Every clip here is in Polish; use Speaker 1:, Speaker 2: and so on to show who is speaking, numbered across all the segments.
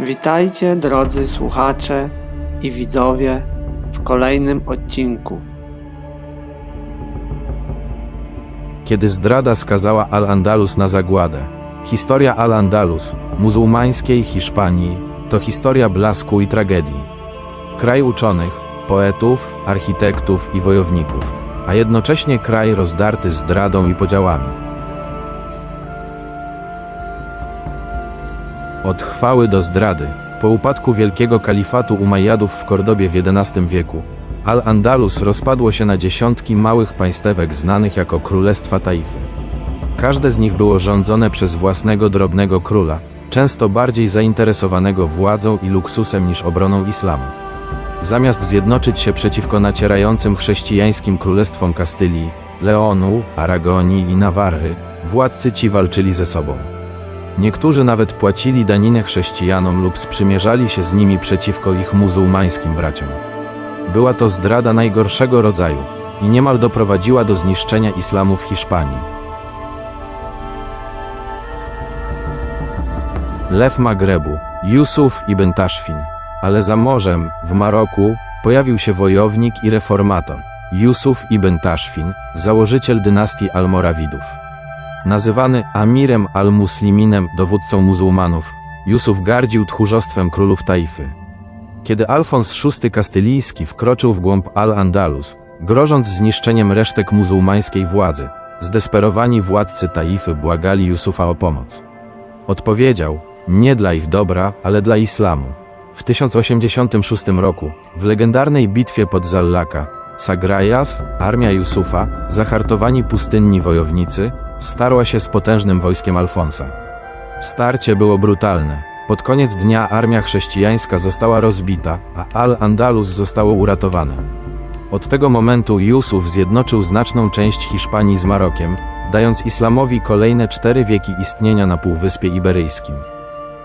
Speaker 1: Witajcie drodzy słuchacze i widzowie w kolejnym odcinku.
Speaker 2: Kiedy zdrada skazała Al-Andalus na zagładę. Historia Al-Andalus, muzułmańskiej Hiszpanii, to historia blasku i tragedii. Kraj uczonych, poetów, architektów i wojowników, a jednocześnie kraj rozdarty zdradą i podziałami. Od chwały do zdrady, po upadku wielkiego kalifatu Umayyadów w Kordobie w XI wieku, Al-Andalus rozpadło się na dziesiątki małych państewek znanych jako Królestwa Taify. Każde z nich było rządzone przez własnego drobnego króla, często bardziej zainteresowanego władzą i luksusem niż obroną islamu. Zamiast zjednoczyć się przeciwko nacierającym chrześcijańskim królestwom Kastylii, Leonu, Aragonii i Nawarry, władcy ci walczyli ze sobą. Niektórzy nawet płacili daninę chrześcijanom lub sprzymierzali się z nimi przeciwko ich muzułmańskim braciom. Była to zdrada najgorszego rodzaju i niemal doprowadziła do zniszczenia islamu w Hiszpanii. Lew Magrebu, Jusuf ibn Taszfin. Ale za morzem, w Maroku, pojawił się wojownik i reformator, Jusuf ibn Taszfin, założyciel dynastii Almorawidów. Nazywany Amirem al-Musliminem, dowódcą muzułmanów, Jusuf gardził tchórzostwem królów Taify. Kiedy Alfons VI Kastylijski wkroczył w głąb Al-Andalus, grożąc zniszczeniem resztek muzułmańskiej władzy, zdesperowani władcy Taify błagali Jusufa o pomoc. Odpowiedział, nie dla ich dobra, ale dla islamu. W 1086 roku, w legendarnej bitwie pod Zallaka, Sagrajas, armia Jusufa, zahartowani pustynni wojownicy, starła się z potężnym wojskiem Alfonsa. Starcie było brutalne. Pod koniec dnia armia chrześcijańska została rozbita, a Al-Andalus zostało uratowane. Od tego momentu Jusuf zjednoczył znaczną część Hiszpanii z Marokiem, dając islamowi kolejne cztery wieki istnienia na Półwyspie Iberyjskim.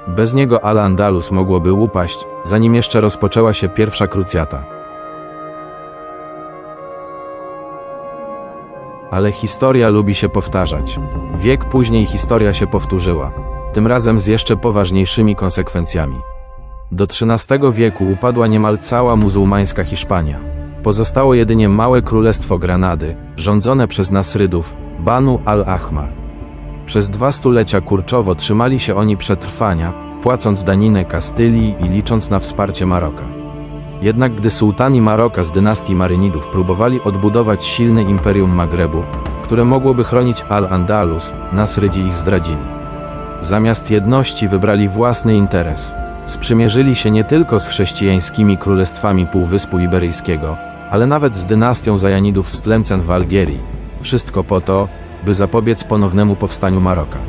Speaker 2: Bez niego Al-Andalus mogłoby upaść, zanim jeszcze rozpoczęła się pierwsza krucjata. Ale historia lubi się powtarzać. Wiek później historia się powtórzyła, tym razem z jeszcze poważniejszymi konsekwencjami. Do XIII wieku upadła niemal cała muzułmańska Hiszpania. Pozostało jedynie małe królestwo Granady, rządzone przez Nasrydów, Banu al-Ahmar. Przez dwa stulecia kurczowo trzymali się oni przetrwania, płacąc daninę Kastylii i licząc na wsparcie Maroka. Jednak gdy sułtani Maroka z dynastii Marynidów próbowali odbudować silne imperium Magrebu, które mogłoby chronić Al-Andalus, Nasrydzi ich zdradzili. Zamiast jedności wybrali własny interes. Sprzymierzyli się nie tylko z chrześcijańskimi królestwami Półwyspu Iberyjskiego, ale nawet z dynastią Zajanidów z Tlemcen w Algierii. Wszystko po to, by zapobiec ponownemu powstaniu Maroka.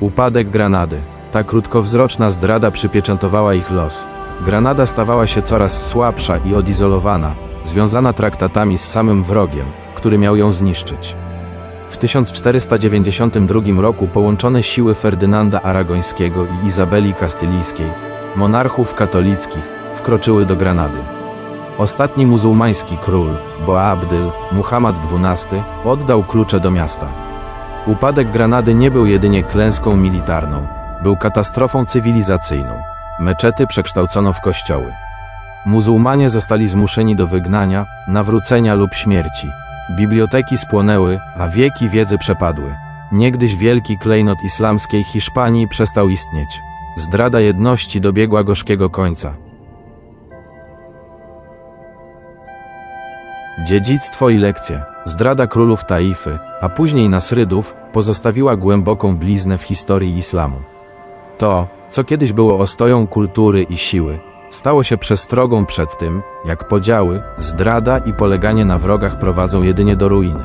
Speaker 2: Upadek Granady. Ta krótkowzroczna zdrada przypieczętowała ich los. Granada stawała się coraz słabsza i odizolowana, związana traktatami z samym wrogiem, który miał ją zniszczyć. W 1492 roku połączone siły Ferdynanda Aragońskiego i Izabeli Kastylijskiej, monarchów katolickich, wkroczyły do Granady. Ostatni muzułmański król, Boabdyl, Muhammad XII, oddał klucze do miasta. Upadek Granady nie był jedynie klęską militarną, był katastrofą cywilizacyjną. Meczety przekształcono w kościoły. Muzułmanie zostali zmuszeni do wygnania, nawrócenia lub śmierci. Biblioteki spłonęły, a wieki wiedzy przepadły. Niegdyś wielki klejnot islamskiej Hiszpanii przestał istnieć. Zdrada jedności dobiegła gorzkiego końca. Dziedzictwo i lekcje. Zdrada królów Taify, a później Nasrydów, pozostawiła głęboką bliznę w historii islamu. To, co kiedyś było ostoją kultury i siły, stało się przestrogą przed tym, jak podziały, zdrada i poleganie na wrogach prowadzą jedynie do ruiny.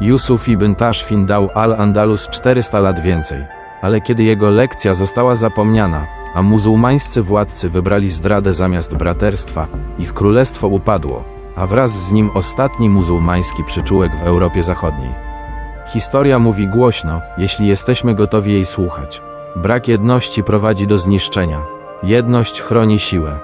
Speaker 2: Jusuf ibn Taszfin dał Al-Andalus 400 lat więcej, ale kiedy jego lekcja została zapomniana, a muzułmańscy władcy wybrali zdradę zamiast braterstwa, ich królestwo upadło, a wraz z nim ostatni muzułmański przyczółek w Europie Zachodniej. Historia mówi głośno, jeśli jesteśmy gotowi jej słuchać. Brak jedności prowadzi do zniszczenia. Jedność chroni siłę.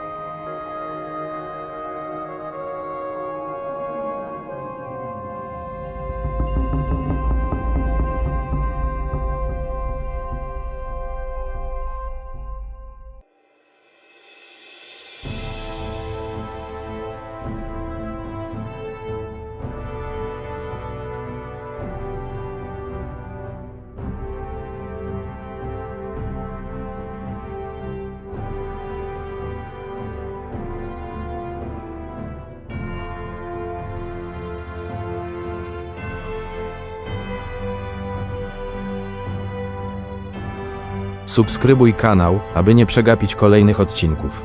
Speaker 2: Subskrybuj kanał, aby nie przegapić kolejnych odcinków.